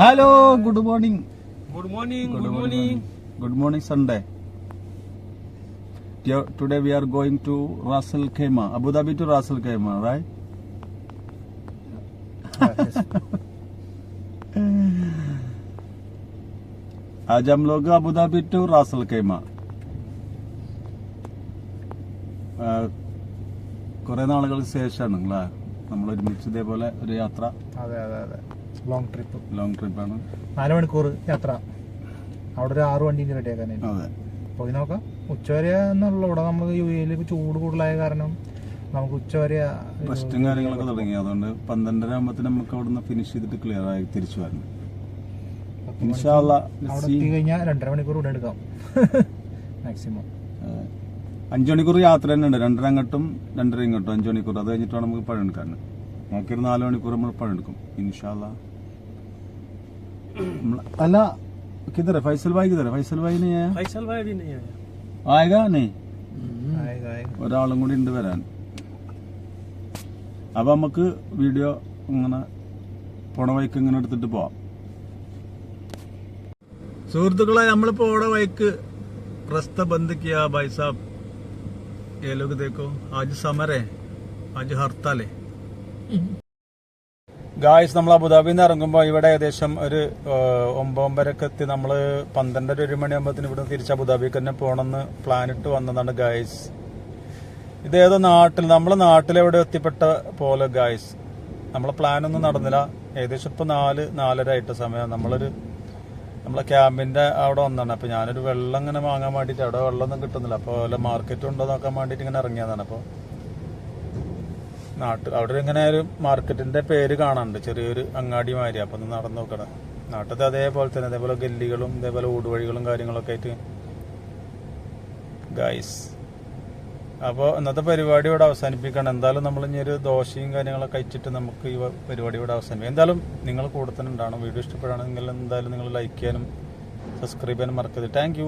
Hello good morning Good morning. Good Good, morning. morning. Good morning, Sunday. Yo- Today we are going to Russell Khaimah, Abu Dhabi to Russell Khaimah, right? आज हम लोग Abu Dhabi to Ras al Khaimah കുറെ നാളുകൾക്ക് ശേഷമാണ് അല്ലേ നമ്മൾ ഒരുമിച്ച് ഇതേപോലെ ഒരു യാത്ര. അതെ അതെ അതെ. ലോങ് ട്രിപ്പ് ലോങ് ട്രിപ്പാണ് നാല് മണിക്കൂർ യാത്ര. അവിടെ ഒരു ആറ് വണ്ടി റെഡിയാക്കാനായിട്ട് അതെ. പോയി നോക്കാം. ഉച്ചവരെ എന്നുള്ള ഇവിടെ നമ്മൾ യു എയിൽ ചൂട് കൂടുതലായ കാരണം നമുക്ക് ഉച്ചവരെ റെസ്റ്റും കാര്യങ്ങളൊക്കെ തുടങ്ങി. അതുകൊണ്ട് പന്ത്രണ്ടര ആകുമ്പത്തിന് നമുക്ക് അവിടുന്ന് ഫിനിഷ് ചെയ്തിട്ട് ക്ലിയർ ആയി തിരിച്ചു വരണം. അവിടെ എത്തി കഴിഞ്ഞാൽ രണ്ടര മണിക്കൂർ ഇവിടെ എടുക്കാം. മാക്സിമം അഞ്ചു മണിക്കൂർ യാത്ര തന്നെ ഉണ്ട് രണ്ടര അങ്ങോട്ടും രണ്ടര ഇങ്ങോട്ടും അഞ്ചു മണിക്കൂർ അത് കഴിഞ്ഞിട്ട് വേണം നമുക്ക് പഴമെടുക്കാൻ നമുക്കൊരു നാല് മണിക്കൂർ നമ്മൾ പഴമെടുക്കും ഇൻഷാല്ല നമ്മള്- അല്ല കിതറ ഫൈസൽ ഭായി തരാം Faisal Bhai ആയകാനേ Faisal bhai abhi nahi aaya. ആയക നീ ആയി- ആയി. ഒരാളും കൂടി ഉണ്ട് വരാൻ. അപ്പൊ നമുക്ക് വീഡിയോ ഇങ്ങനെ പോണ വൈക്ക് ഇങ്ങനെ എടുത്തിട്ട് പോവാം. സുഹൃത്തുക്കളെ നമ്മളിപ്പോ ഓടെ വൈക്ക് പ്രസ്ത ബന്ധിക്കുക ബൈസാബ് ये लोग देखो आज समर है आज हड़ताल है ഗായ്സ് നമ്മൾ അബുദാബിയിൽ നിന്ന് ഇറങ്ങുമ്പോൾ ഇവിടെ ഏകദേശം ഒരു ഏഹ്, ഒമ്പത് ഒമ്പരക്ക് എത്തി നമ്മൾ പന്ത്രണ്ടര ഒരു മണിയാകുമ്പോഴത്തേന് ഇവിടെ തിരിച്ച് അബുദാബിക്ക് തന്നെ പോകണമെന്ന് പ്ലാൻ ഇട്ട് വന്നതാണ് ഗായ്സ് ഇതേതോ നാട്ടിൽ നമ്മളെ നാട്ടിലെവിടെ എത്തിപ്പെട്ട പോലെ ഗായ്സ് നമ്മളെ പ്ലാൻ ഒന്നും നടന്നില്ല ഏകദേശം ഇപ്പൊ നാല് നാലര ആയിട്ട് സമയം നമ്മളൊരു നമ്മളെ ക്യാമ്പിന്റെ അവിടെ വന്നതാണ്. അപ്പൊ ഞാനൊരു വെള്ളം ഇങ്ങനെ വാങ്ങാൻ വേണ്ടിട്ട് അവിടെ വെള്ളമൊന്നും കിട്ടുന്നില്ല. അപ്പൊ വല്ല മാർക്കറ്റ് ഉണ്ടോ നോക്കാൻ വേണ്ടിട്ട് ഇങ്ങനെ ഇറങ്ങിയതാണ്. അപ്പൊ നാട്ടിൽ അവിടെ ഇങ്ങനെ ഒരു മാർക്കറ്റിന്റെ പേര് കാണാനുണ്ട്. ചെറിയൊരു അങ്ങാടി മാതിരി. അപ്പൊ ഒന്ന് നടന്നു നോക്കണം. നാട്ടിലത്തെ അതേപോലെ തന്നെ. അതേപോലെ ഗല്ലികളും ഇതേപോലെ ഊടുവഴികളും കാര്യങ്ങളൊക്കെ ആയിട്ട്. ഗൈസ് അപ്പോൾ ഇന്നത്തെ പരിപാടി ഇവിടെ അവസാനിപ്പിക്കണം. എന്തായാലും നമ്മൾ ഇനി ഒരു ദോശയും കാര്യങ്ങളൊക്കെ കഴിച്ചിട്ട് നമുക്ക് ഈ പരിപാടി ഇവിടെ അവസാനിപ്പിക്കാം. എന്തായാലും നിങ്ങൾ കൂടെ തന്നെ ഉണ്ടാവണം. വീഡിയോ ഇഷ്ടപ്പെടുകയാണെങ്കിൽ എന്തായാലും നിങ്ങൾ ലൈക്ക് ചെയ്യാനും സബ്സ്ക്രൈബ് ചെയ്യാനും മറക്കരുത്. താങ്ക്